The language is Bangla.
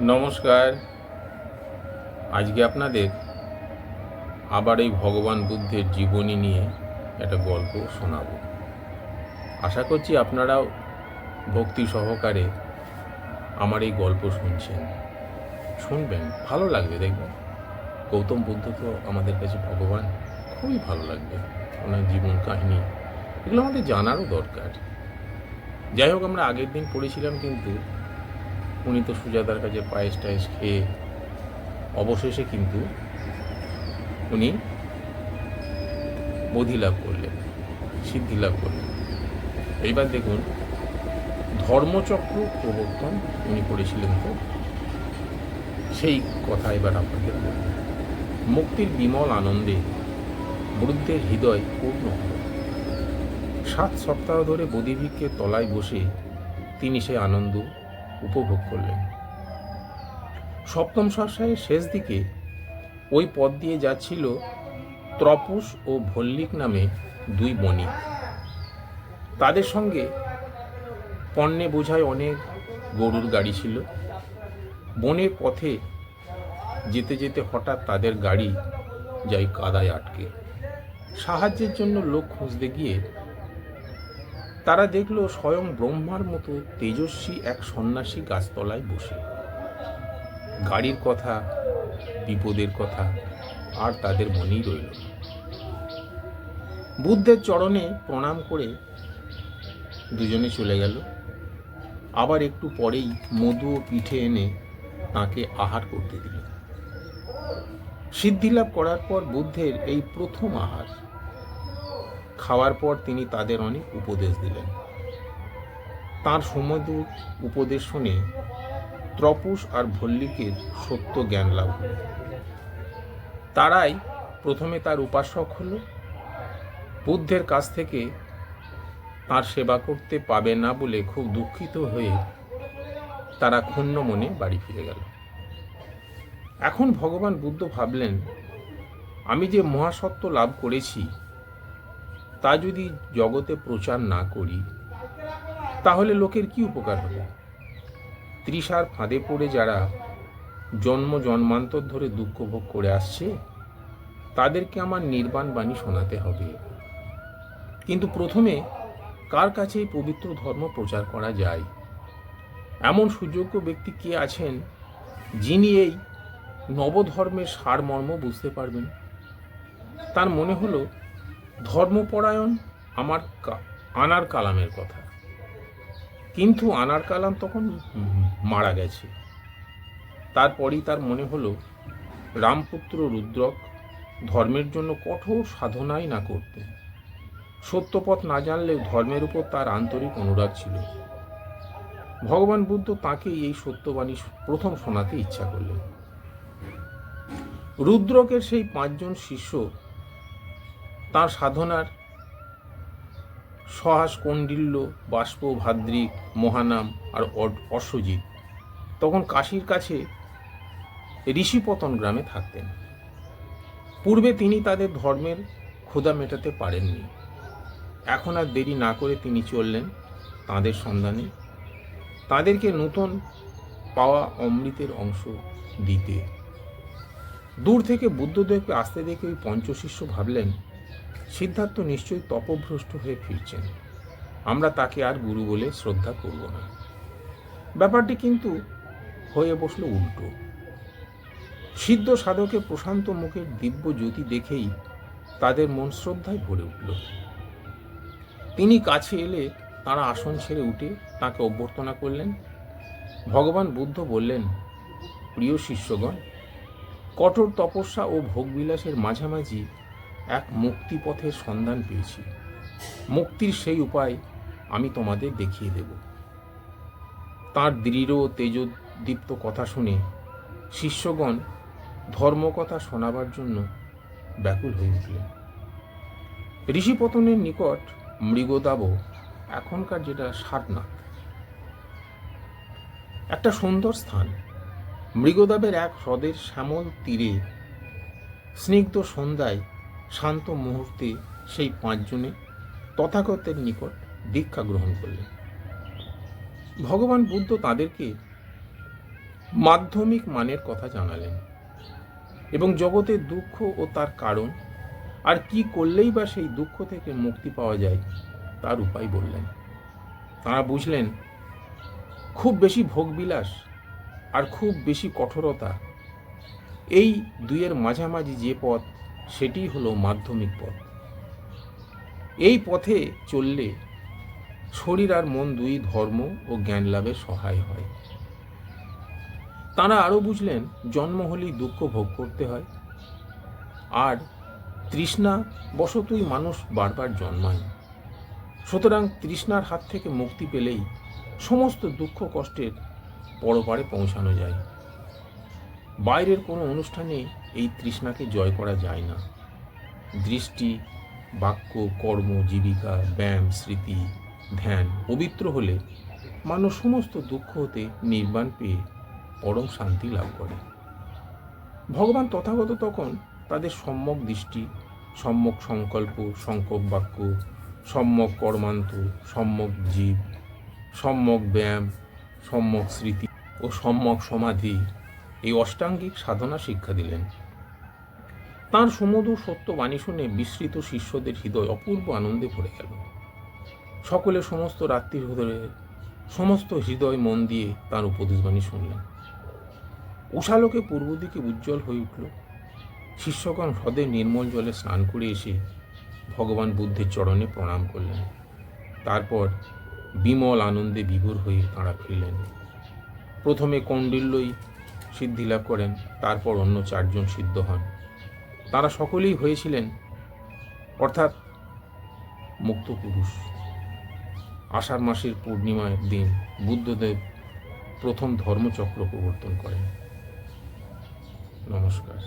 নমস্কার। আজকে আপনাদের আবার এই ভগবান বুদ্ধের জীবনী নিয়ে একটা গল্প শোনাব। আশা করছি আপনারাও ভক্তি সহকারে আমার এই গল্প শুনছেন। শুনবেন, ভালো লাগবে দেখবেন। গৌতম বুদ্ধ তো আমাদের কাছে ভগবান, খুবই ভালো লাগবে। ওনার জীবন কাহিনী, এগুলো আমাদের জানারও দরকার। যাই হোক, আমরা আগের দিন পড়েছিলাম কিন্তু উনি তো সুজাতার কাছে পায়েস টায়েস খেয়ে অবশেষে কিন্তু উনি বোধি লাভ করলেন, সিদ্ধি লাভ করলেন এইবার দেখুন, ধর্মচক্র প্রবর্তন উনি করেছিলেন তো, সেই কথা এবার আপনাদের। মুক্তির বিমল আনন্দে বৃদ্ধের হৃদয় পূর্ণ হল সাত সপ্তাহ ধরে বোধিভিক্ষের তলায় বসে তিনি সে আনন্দ উপভোগ করলেন। সপ্তম সপ্তাহের শেষ দিকে ওই পথ দিয়ে যাচ্ছিল ত্রপুস ও ভল্লিক নামে দুই বণিক। তাদের সঙ্গে পণ্যে বোঝায় অনেক গরুর গাড়ি ছিল। বনের পথে যেতে যেতে হঠাৎ তাদের গাড়ি যায় কাদায় আটকে। সাহায্যের জন্য লোক খুঁজতে গিয়ে তারা দেখল স্বয়ং ব্রহ্মার মতো তেজস্বী এক সন্ন্যাসী গাছতলায় বসে। গাড়ির কথা, বিপদের কথা আর তাদের মনেই রইল বুদ্ধের চরণে প্রণাম করে দুজনে চলে গেল। আবার একটু পরেই মধু ও পিঠে এনে তাকে আহার করতে দিল। সিদ্ধিলাভ করার পর বুদ্ধের এই প্রথম আহার খাওয়ার পর তিনি তাদের অনেক উপদেশ দিলেন। তার সমুদূর উপদেশ শুনে ত্রপুস আর ভল্লিকের সত্য জ্ঞান লাভ হল। তারাই প্রথমে তার উপাসক হলো। বুদ্ধের কাছ থেকে তার সেবা করতে পাবে না বলে খুব দুঃখিত হয়ে তারা ক্ষুণ্ণ মনে বাড়ি ফিরে গেল। এখন ভগবান বুদ্ধ ভাবলেন, আমি যে মহাসত্ব লাভ করেছি তা যদি জগতে প্রচার না করি, তাহলে লোকের কি উপকার হবে? তৃষার ফাঁদে পড়ে যারা জন্ম জন্মান্তর ধরে দুঃখ ভোগ করে আসছে, তাদেরকে আমার নির্বাণ বাণী শোনাতে হবে। কিন্তু প্রথমে কার কাছে এই পবিত্র ধর্ম প্রচার করা যায়? এমন সুযোগ্য ব্যক্তি কে আছেন যিনি এই নবধর্মের সারমর্ম বুঝতে পারবেন? তার মনে হলো ধর্মপরায়ণ আমার আনার কালামের কথা। কিন্তু আনার কালাম তখন মারা গেছে। তারপরই তার মনে হলো, রামপুত্র রুদ্রক ধর্মের জন্য কঠোর সাধনাই না করতে। সত্যপথ না জানলেও ধর্মের উপর তার আন্তরিক অনুরাগ ছিল। ভগবান বুদ্ধ তাকেই এই সত্যবাণী প্রথম শোনাতে ইচ্ছা করলেন। রুদ্রকের সেই পাঁচজন শিষ্য তার সাধনার সহাস কণ্ডিল্য বাষ্প ভাদ্রিক মহানাম আর অশ্বজিৎ। তখন কাশীর কাছে ঋষিপতন গ্রামে থাকতেন। পূর্বে তিনি তাদের ধর্মের ক্ষুধা মেটাতে পারেননি। এখন আর দেরি না করে তিনি চললেন তাদের সন্ধানে। তাদেরকে নতুন পাওয়া অমৃতের অংশ দিতে। দূর থেকে বুদ্ধদেবকে আসতে দেখে ওই পঞ্চশিষ্য ভাবলেন সিদ্ধার্থ নিশ্চয়ই তপভ্রষ্ট হয়ে ফিরছেন। আমরা তাকে আর গুরু বলে শ্রদ্ধা করব না। ব্যাপারটি কিন্তু হয়ে বসল উল্টো। সিদ্ধ সাধকের প্রশান্ত মুখের দিব্য জ্যোতি দেখেই তাদের মন শ্রদ্ধায় ভরে উঠল। তিনি কাছে এলে তারা আসন ছেড়ে উঠে তাকে অভ্যর্থনা করলেন। ভগবান বুদ্ধ বললেন, প্রিয় শিষ্যগণ, কঠোর তপস্যা ও ভোগবিলাসের মাঝামাঝি এক মুক্তিপথের সন্ধান পেয়েছি। মুক্তির সেই উপায় আমি তোমাদের দেখিয়ে দেব। তার দৃঢ় তেজদীপ্ত কথা শুনে শিষ্যগণ ধর্মকথা শোনাবার জন্য ব্যাকুল হয়ে উঠলেন। ঋষিপতনের নিকট মৃগদাব এখনকার যেটা সারনাথ। একটা সুন্দর স্থান। মৃগদাবের এক হ্রদের শ্যামল তীরে স্নিগ্ধ সন্ধ্যায় শান্ত মুহূর্তে সেই পাঁচজনে তথাগতের নিকট দীক্ষা গ্রহণ করলেন। ভগবান বুদ্ধ তাদেরকে মাধ্যমিক মানের কথা জানালেন এবং জগতের দুঃখ ও তার কারণ, আর কি করলেই বা সেই দুঃখ থেকে মুক্তি পাওয়া যায় তার উপায় বললেন। তারা বুঝলেন, খুব বেশি ভোগবিলাস আর খুব বেশি কঠোরতা, এই দুইয়ের মাঝামাঝি যে পথ সেটি হলো মাধ্যমিক পথ। এই পথে চললে শরীর আর মন দুই ধর্ম ও জ্ঞান লাভে সহায় হয়। তাঁরা আরও বুঝলেন, জন্ম হলেই দুঃখ ভোগ করতে হয়। আর তৃষ্ণা বশতই মানুষ বারবার জন্মায়। সুতরাং তৃষ্ণার হাত থেকে মুক্তি পেলেই সমস্ত দুঃখ কষ্টের পরপারে পৌঁছানো যায়। বাইরের কোনো অনুষ্ঠানে এই তৃষ্ণাকে জয় করা যায় না। দৃষ্টি, বাক্য, কর্ম, জীবিকা, ব্যায়াম, স্মৃতি, ধ্যান পবিত্র হলে মানুষ সমস্ত দুঃখ হতে নির্বাণ পেয়ে পরম শান্তি লাভ করে। ভগবান তথাগত তখন তাদের সম্যক দৃষ্টি, সম্যক সংকল্প সংকল্প বাক্য, সম্যক কর্মান্ত, সম্যক জীব, সম্যক ব্যায়াম, সম্যক স্মৃতি ও সম্যক সমাধি এই অষ্টাঙ্গিক সাধনা শিক্ষা দিলেন। তাঁর সমুদর সত্য বাণী শুনে বিস্মৃত শিষ্যদের হৃদয় অপূর্ব আনন্দে ভরে গেল। সকলে সমস্ত রাত্রির হৃদয়ে সমস্ত হৃদয় মন দিয়ে তার উপদেশবাণী শুনলেন। উষালোকে পূর্ব দিকে উজ্জ্বল হয়ে উঠল। শিষ্যগণ হ্রদে নির্মল জলে স্নান করে এসে ভগবান বুদ্ধের চরণে প্রণাম করলেন। তারপর বিমল আনন্দে বিভোর হয়ে তাঁরা ফিরলেন। প্রথমে কৌণ্ডিল্যই সিদ্ধিলাভ করেন, তারপর অন্য চারজন সিদ্ধ হন। তারা সকলেই হয়েছিলেন, অর্থাৎ মুক্ত পুরুষ আষাঢ় মাসের পূর্ণিমার দিন বুদ্ধদেব প্রথম ধর্মচক্র প্রবর্তন করেন। নমস্কার।